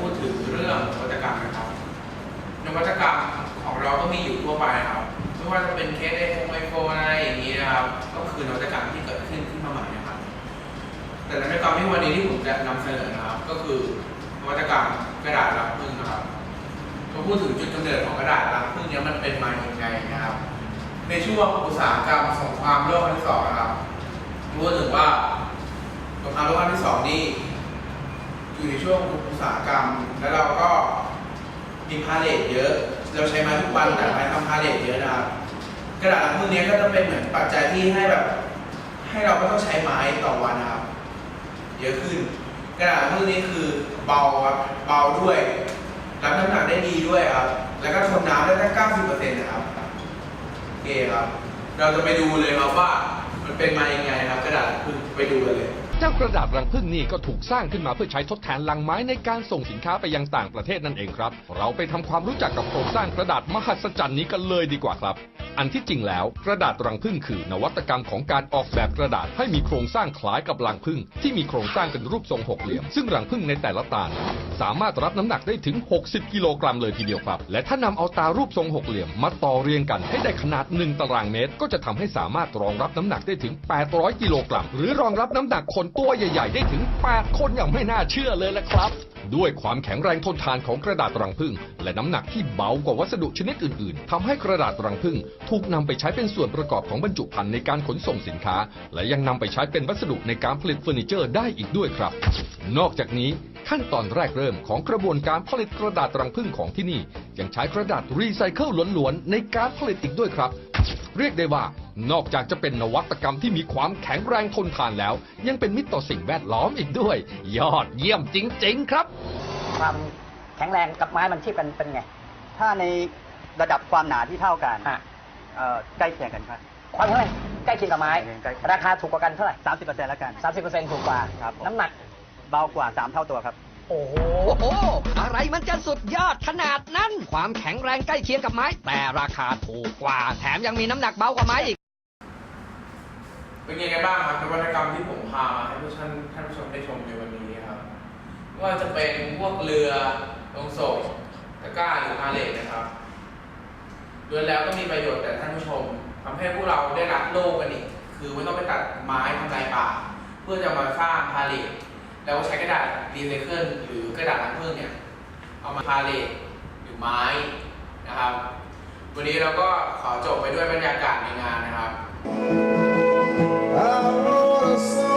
พูดถึงเรื่องนวัตกรรมนะครับ นวัตกรรมของเราก็มีอยู่ทั่วไปนะครับไม่ว่าจะเป็นเคสไอโฟนไอโฟนอะไรอย่างนี้นะครับ ก็คือนวัตกรรมที่เกิดขึ้นขึ้นมาใหม่นะครับ แต่นวัตกรรมที่วันนี้ที่ผมจะนำเสนอนะครับ ก็คือนวัตกรรมกระดาษรังผึ้งนะครับมพูดถึงจุดกำเนิดของกระดาษรังผึ้งนี้มันเป็นมาอย่างไงนะครับ ในช่วงอุตสาหกรรมสงครามโลกครั้งที่สองนะครับรู้ถึงว่าสงครามโลกครั้งที่สองนี่ อยู่ในช่วงอุตสาหกรรม แล้วเราก็มีพาเลทเยอะ เราใช้ไม้ทุกวันแต่ไม้ทำพาเลทเยอะนะครับกระดาษลังพวกนี้ก็จะเป็นเหมือนปัจจัยที่ให้แบบ ให้เราไม่ต้องใช้ไม้ต่อวันนะครับ เยอะขึ้น กระดาษพวกนี้คือเบาครับเบาด้วยรับน้ำหนักได้ดีด้วยครับ แล้วก็ทนน้ำได้ตั้ง 90%นะครับโอเคครับ เราจะไปดูเลยครับว่ามันเป็นมายังไงครับ กระดาษคือ ไปดูกันเลย เจ้ากระดาษรังผึ้งนี่ก็ถูกสร้างขึ้นมาเพื่อใช้ทดแทนลังไม้ในการส่งสินค้าไปยังต่างประเทศนั่นเองครับ เราไปทำความรู้จักกับโครงสร้างกระดาษมหัศจรรย์นี้กันเลยดีกว่าครับ อันที่จริงแล้วกระดาษรังผึ้งคือนวัตกรรมของการออกแบบกระดาษให้มีโครงสร้างคล้ายกับรังผึ้งที่มีโครงสร้างเป็นรูปทรงหกเหลี่ยม ซึ่งรังผึ้งในแต่ละตาน สามารถรับน้ำหนักได้ถึง 60 กิโลกรัมเลยทีเดียวครับ และถ้านำเอาตารูปทรงหกเหลี่ยมมาต่อเรียงกันให้ได้ขนาด 1 ตารางเมตร ก็จะทำให้สามารถรองรับน้ำหนักได้ถึง 800 กิโลกรัม หรือรองรับน้ำหนักคนตัวใหญ่ ๆ ได้ถึง 8 คนอย่างไม่น่าเชื่อเลยละครับด้วยความแข็งแรงทนทานของกระดาษรังผึ้งและน้ำหนักที่เบากว่าวัสดุชนิดอื่น ๆทำให้กระดาษรังผึ้งถูกนำไปใช้เป็นส่วนประกอบของบรรจุภัณฑ์ในการขนส่งสินค้า และยังนำไปใช้เป็นวัสดุในการผลิตเฟอร์นิเจอร์ได้อีกด้วยครับ นอกจากนี้ ขั้นตอนแรกเริ่มของกระบวนการผลิตกระดาษรังผึ้งของที่นี่ ยังใช้กระดาษรีไซเคิลล้วนๆในการผลิตอีกด้วยครับ เรียกได้ว่านอกจากจะเป็นนวัตกรรมที่มีความแข็งแรงทนทานแล้ว ยังเป็นมิตรต่อสิ่งแวดล้อมอีกด้วย ยอดเยี่ยมจริง ๆ ครับ ความแข็งแรงกับไม้มันเทียบกันเป็นไง ถ้าในระดับความหนาที่เท่ากันฮะ เอ่อใกล้เคียงกันครับ ความแข็งแรงใกล้เคียงกับไม้ ใกล้เคียง ราคาถูกกว่ากันเท่าไหร่สามสิบเปอร์เซ็นต์แล้วกันสามสิบเปอร์เซ็นต์ถูกกว่า ครับผม น้ำหนักเบากว่าสามเท่าตัวครับ โอ้โห อะไรมันจะสุดยอดขนาดนั้น ความแข็งแรงใกล้เคียงกับไม้ แต่ราคาถูกกว่า แถมยังมีน้ำหนักเบากว่าไม้อีก เป็นยังไงบ้างครับนวัตกรรมที่ผมพามาให้ผู้ท่านท่านผู้ชมได้ชมในวันนี้ครับไม่ว่าจะเป็นพวกเรือลงศพตะกร้าหรือพาเลทนะครับล้วนแล้วก็มีประโยชน์แต่ท่านผู้ชมทำให้พวกเราได้รักโลกกันอีกคือไม่ต้องไปตัดไม้ทำลายป่า เพื่อจะมาสร้างพาเลท แล้วก็ใช้กระดาษรีไซเคิลหรือกระดาษล้างมือเนี่ยเอามาพาเลทหรือไม้นะครับ วันนี้เราก็ขอจบไปด้วยบรรยากาศในงานนะครับ I wanna say